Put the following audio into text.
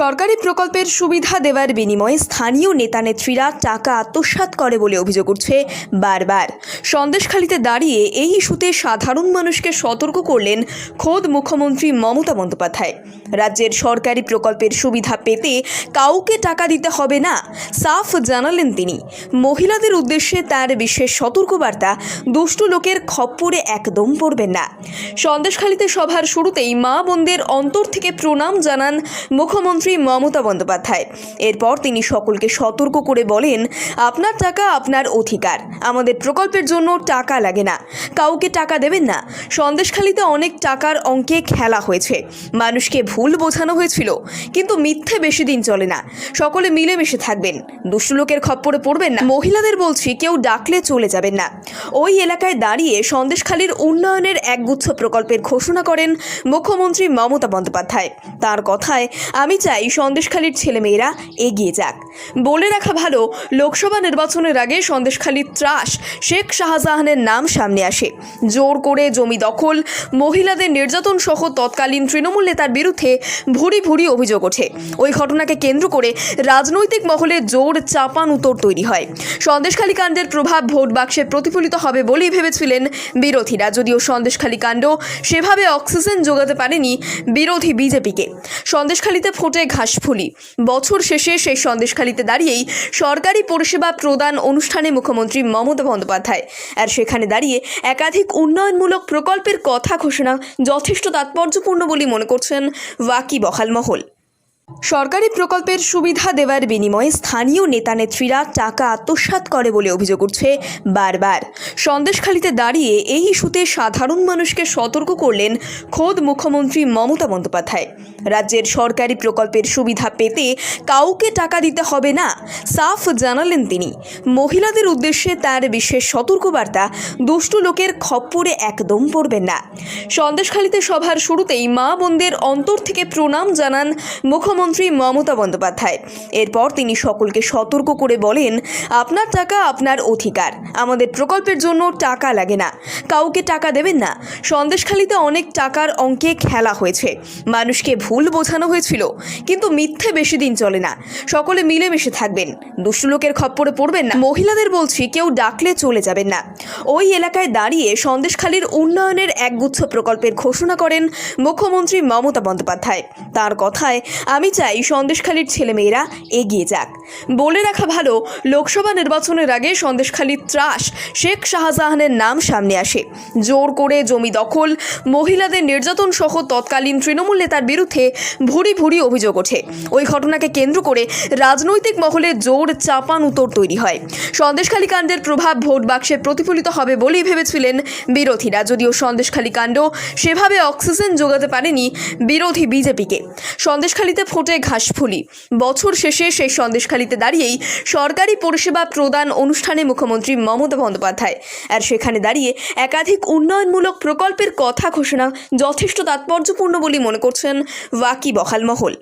সরকারি প্রকল্পের সুবিধা দেওয়ার বিনিময়ে স্থানীয় নেতানেত্রীরা টাকা আত্মসাৎ করে বলে অভিযোগ উঠছে বারবার। সন্দেশখালিতে দাঁড়িয়ে এই ইস্যুতে সাধারণ মানুষকে সতর্ক করলেন খোদ মুখ্যমন্ত্রী মমতা বন্দ্যোপাধ্যায়। রাজ্যের সরকারি প্রকল্পের সুবিধা পেতে কাউকে টাকা দিতে হবে না, সাফ জানালেন তিনি। মহিলাদের উদ্দেশ্যে তার বিশেষ সতর্কবার্তা, দুষ্টু লোকের খপ্পরে একদম পড়বেন না। সন্দেশখালিতে সভার শুরুতেই মা বোনদের অন্তর থেকে প্রণাম জানান মুখ্যমন্ত্রী মমতা বন্দ্যোপাধ্যায়। এরপর তিনি সকলকে সতর্ক করে বলেন, আপনার টাকা আপনার অধিকার। আমাদের প্রকল্পের জন্য টাকা লাগে না। কাউকে টাকা দেবেন না। সন্দেশখালিতে অনেক টাকার অঙ্কে খেলা হয়েছে। মানুষকে ভুল বোঝানো হয়েছিল। কিন্তু মিথ্যে বেশি দিন চলে না। সকলে মিলেমিশে থাকবেন। দুষ্টু লোকের খপ্পরে পড়বেন না। মহিলাদের বলছি, কেউ ডাকলে চলে যাবেন না। ওই এলাকায় দাঁড়িয়ে সন্দেশখালির উন্নয়নের একগুচ্ছ প্রকল্পের ঘোষণা করেন মুখ্যমন্ত্রী মমতা বন্দ্যোপাধ্যায়। তার কথায়, আমি চাই সন্দেশখালির ছেলেমেয়েরা এগিয়ে যাক। বলে রাখা ভালো, লোকসভা নির্বাচনের আগে সন্দেশখালির ত্রাস শেখ শাহজাহানের নাম সামনে আসে। জোর করে জমি দখল, মহিলাদের নির্যাতন সহ তৎকালীন তৃণমূল নেতার বিরুদ্ধে ভুরি ভুরি অভিযোগ ওঠে। ওই ঘটনাকে কেন্দ্র করে রাজনৈতিক মহলে জোর চাপান উত্তর তৈরি হয়। সন্দেশখালী কাণ্ডের প্রভাব ভোট বাক্সে প্রতিফলিত হবে বলেই ভেবেছিলেন বিরোধীরা। যদিও সন্দেশখালী কাণ্ড সেভাবে অক্সিজেন যোগাতে পারেনি বিরোধী বিজেপিকে। সন্দেশখালীতে ফোটে ঘাসফুলি। বছর শেষে সেই সন্দেশখালিতে দাঁড়িয়েই সরকারি পরিষেবা প্রদান অনুষ্ঠানে মুখ্যমন্ত্রী মমতা বন্দ্যোপাধ্যায়। আর সেখানে দাঁড়িয়ে একাধিক উন্নয়নমূলক প্রকল্পের কথা ঘোষণা যথেষ্ট তাৎপর্যপূর্ণ বলে মনে করছেন ওয়াকি বহাল মহল সরকারি প্রকল্পের সুবিধা দেওয়ার বিনিময়ে স্থানীয় নেতানেত্রীরা টাকা আত্মসাৎ করে বলে অভিযোগ উঠছে বারবার। সন্দেশখালিতে দাঁড়িয়ে এই ইস্যুতে সাধারণ মানুষকে সতর্ক করলেন খোদ মুখ্যমন্ত্রী মমতা বন্দ্যোপাধ্যায়। রাজ্যের সরকারি প্রকল্পের সুবিধা পেতে কাউকে টাকা দিতে হবে না, সাফ জানালেন তিনি। মহিলাদের উদ্দেশ্যে তার বিশেষ সতর্কবার্তা দুষ্টু লোকের খপ্পরে একদম পড়বেন না। সন্দেশখালিতে সভার শুরুতেই মা বোনদের অন্তর থেকে প্রণাম জানান মুখ্যমন্ত্রী মমতা বন্দ্যোপাধ্যায়। এরপর তিনি সকলকে সতর্ক করে বলেন, আপনার টাকা আপনার অধিকার। আমাদের প্রকল্পের জন্য টাকা লাগে না। কাউকে টাকা দেবেন না। সন্দেশখালিতে অনেক টাকার অঙ্কে খেলা হয়েছে। মানুষকে ভুল বোঝানো হয়েছিল। কিন্তু মিথ্যে বেশি দিন চলে না। সকলে মিলেমিশে থাকবেন। দুষ্টু লোকের খপ্পরে পড়বেন না। মহিলাদের বলছি, কেউ ডাকলে চলে যাবেন না। ওই এলাকায় দাঁড়িয়ে সন্দেশখালির উন্নয়নের একগুচ্ছ প্রকল্পের ঘোষণা করেন মুখ্যমন্ত্রী মমতা বন্দ্যোপাধ্যায়। তার কথায় আমি চাই সন্দেশখালির ছেলেমেয়েরা এগিয়ে যাক। বলে রাখা ভালো, লোকসভা নির্বাচনের আগে সন্দেশখালির ত্রাস শেখ শাহজাহানের নাম সামনে আসে। জোর করে জমি দখল, মহিলাদের নির্যাতন সহ তৎকালীন তৃণমূল নেতার বিরুদ্ধে ভুরি ভুরি অভিযোগ ওঠে। ওই ঘটনাকে কেন্দ্র করে রাজনৈতিক মহলে জোর চাপান উত্তর তৈরি হয়। সন্দেশখালী কাণ্ডের প্রভাব ভোট বাক্সে প্রতিফলিত হবে বলেই ভেবেছিলেন বিরোধীরা। যদিও সন্দেশখালী কাণ্ড সেভাবে অক্সিজেন যোগাতে পারেনি বিরোধী বিজেপিকে। সন্দেশখালীতে ফোটে ঘাসফুলি। বছর শেষে সেই সন্দেশখালিতে দাঁড়িয়েই সরকারি পরিষেবা প্রদান অনুষ্ঠানে মুখ্যমন্ত্রী মমতা বন্দ্যোপাধ্যায়। আর সেখানে দাঁড়িয়ে একাধিক উন্নয়নমূলক প্রকল্পের কথা ঘোষণা যথেষ্ট তাৎপর্যপূর্ণ বলে মনে করছেন ওয়াকি বহাল মহল